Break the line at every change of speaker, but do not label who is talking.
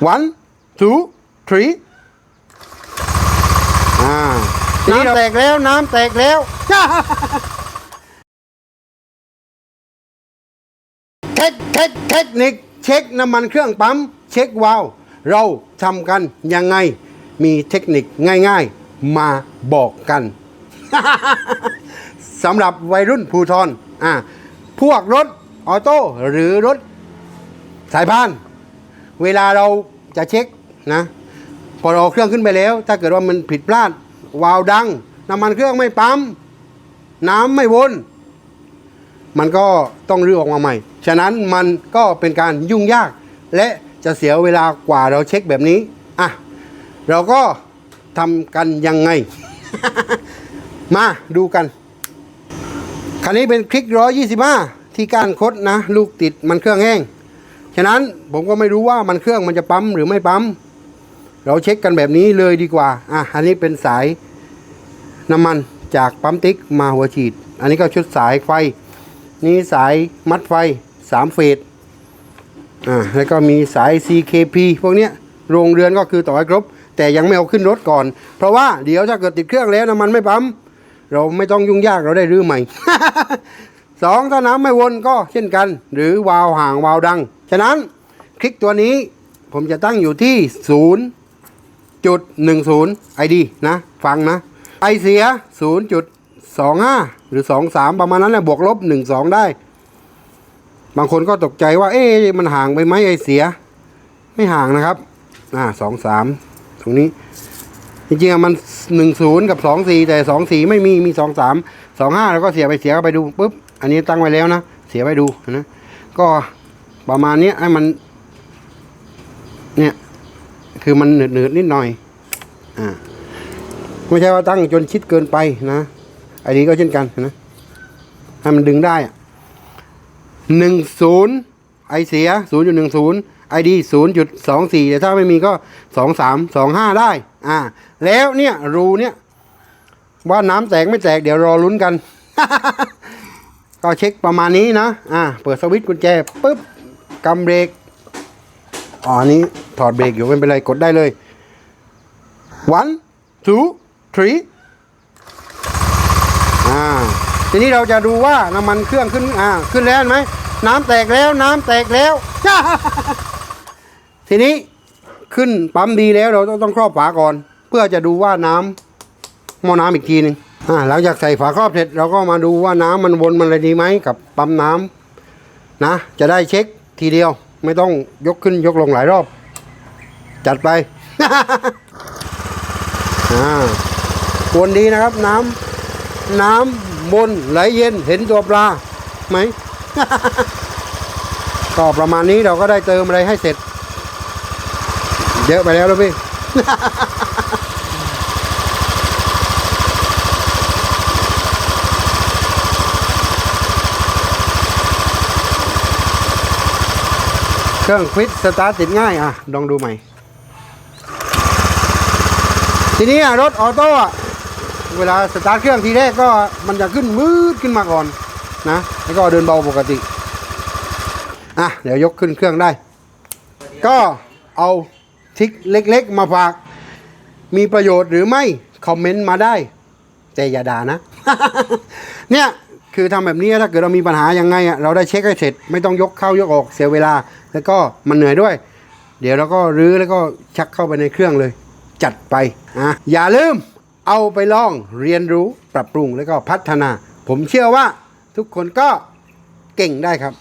one two three อ่าน้ำแตกแล้วน้ำแตกแล้ว เทคเทคเทคนิคเช็คน้ำมันเครื่องปั๊ม เช็ควาล์วเราทำกันยังไง มีเทคนิคง่ายๆ มาบอกกันสำหรับวัยรุ่นภูทรอ่าพวกรถออโต้หรือรถสายพาน เวลาเราจะเช็คนะพอเราเอาเครื่องขึ้นไปแล้ว ถ้าเกิดว่ามันผิดพลาดวาล์วดัง น้ำมันเครื่องไม่ปั๊มน้ำไม่วนมันก็ต้องรื้อออกมาใหม่ ฉะนั้นมันก็เป็นการยุ่งยาก และจะเสียเวลากว่าเราเช็คแบบนี้ อะ เราก็ทำกันยังไง มาดูกัน คันนี้เป็นคลิก125ที่ก้านคดนะ ลูกติดมันเครื่องแห้ง ฉะนั้นผมก็ไม่รู้ว่ามันเครื่องมันจะปั๊มหรือไม่ปั๊ม เราเช็คกันแบบนี้เลยดีกว่า อะ อันนี้เป็นสายน้ำมันจากปั๊มติ๊กมาหัวฉีด อันนี้ก็ชุดสายไฟ นี่สายมัดไฟ3เฟส อ่า แล้วก็มีสาย CKP พวกเนี้ย โรงเรือนก็คือต่อให้ครบ แต่ยังไม่เอาขึ้นรถก่อน เพราะว่าเดี๋ยวถ้าเกิดติดเครื่องแล้วน้ำมันไม่ปั๊ม เราไม่ต้องยุ่งยากเราได้รื้อใหม่ สองถ้าน้ำไม่วนก็เช่นกัน หรือวาล์วห่างวาล์วดัง ฉะนั้นคลิกตัวนี้ผมจะตั้งอยู่ที่0จุดหนึ่งศูนย์ไอดีนะ ฟังนะ ไอเสียศูนย์จุดสองห้าหรือสองสามประมาณนั้นแหละบวกลบหนึ่งสองได้ บางคนก็ตกใจว่า เอ๊ะมันห่างไปไหมไอเสีย ไม่ห่างนะครับ อ่าสองสามตรงนี้จริงๆมันหนึ่งศูนย์กับสองสี่แต่สองสี่ไม่มีมีสองสามสองห้าแล้วก็เสียไปเสียก็ไปดูปุ๊บ อันนี้ตั้งไว้แล้วนะ เสียไปดูนะ ก็ประมาณนี้ให้มัน เนี่ย คือมันหนืดๆนิดหน่อย อ่า ไม่ใช่ว่าตั้งจนชิดเกินไปนะไอ้นนี้ก็เช่นกันนะ ให้มันดึงได้หนึ่งศูนย์ไอเสียศูนย์จุดหนึ่งศูนย์ไอดีศูนย์จุดสองสี่แต่ถ้าไม่มีก็สองสามสองห้าได้ อ่า แล้วเนี่ยรูเนี่ยว่าน้ำแตกไม่แตกเดี๋ยวรอลุ้นกัน ก็เช็คประมาณนี้นะ อ่า เปิดสวิตช์กุญแจปุ๊บกำเบรก อ๋ออันนี้ถอดเบรกอยู่ไม่เป็นไรกดได้เลย one two three อ่า ทีนี้เราจะดูว่าน้ำมันเครื่องขึ้น อ่า ขึ้นแล้วไหม น้ำแตกแล้ว น้ำแตกแล้ว ทีนี้ขึ้นปั๊มดีแล้วเราต้องต้องครอบฝาก่อน เพื่อจะดูว่าน้ำหม้อน้ำอีกทีหนึ่ง อ่าหลังจากใส่ฝาครอบเสร็จเราก็มาดูว่าน้ำมันวนมันอะไรดีไหมกับปั๊มน้ำนะ จะได้เช็คทีเดียว ไม่ต้องยกขึ้นยกลงหลายรอบ จัดไปอ่าวรดีนะครับ น้ำน้ำบนไหลเย็นเห็นตัวปลาไหมก็ประมาณนี้เราก็ได้เติมอะไรให้เสร็จ เยอะไปแล้วแล้วพี่ ครื่องควิดสตาร์ทติดง่ายอะลองดูใหม่ ทีนี้อะรถออโต้เวลาสตาร์ทเครื่องทีแรกก็มันจะขึ้นมืดขึ้นมาก่อนนะแล้วก็เดินเบาปกติอะเดี๋ยวยกขึ้นเครื่องได้ ก็เอาทริกเล็กๆ มาฝาก มีประโยชน์หรือไม่ คอมเมนต์มาได้ แต่อย่าด่านะ เนี่ย คือทำแบบนี้ถ้าเกิดเรามีปัญหายังไงอะเราได้เช็คให้เสร็จ ไม่ต้องยกเข้ายกออกเสียเวลา แล้วก็มันเหนื่อยด้วย เดี๋ยวเราก็รื้อแล้วก็ชักเข้าไปในเครื่องเลย จัดไปอะอย่าลืมเอาไปลองเรียนรู้ปรับปรุงแล้วก็พัฒนา ผมเชื่อว่าทุกคนก็เก่งได้ครับ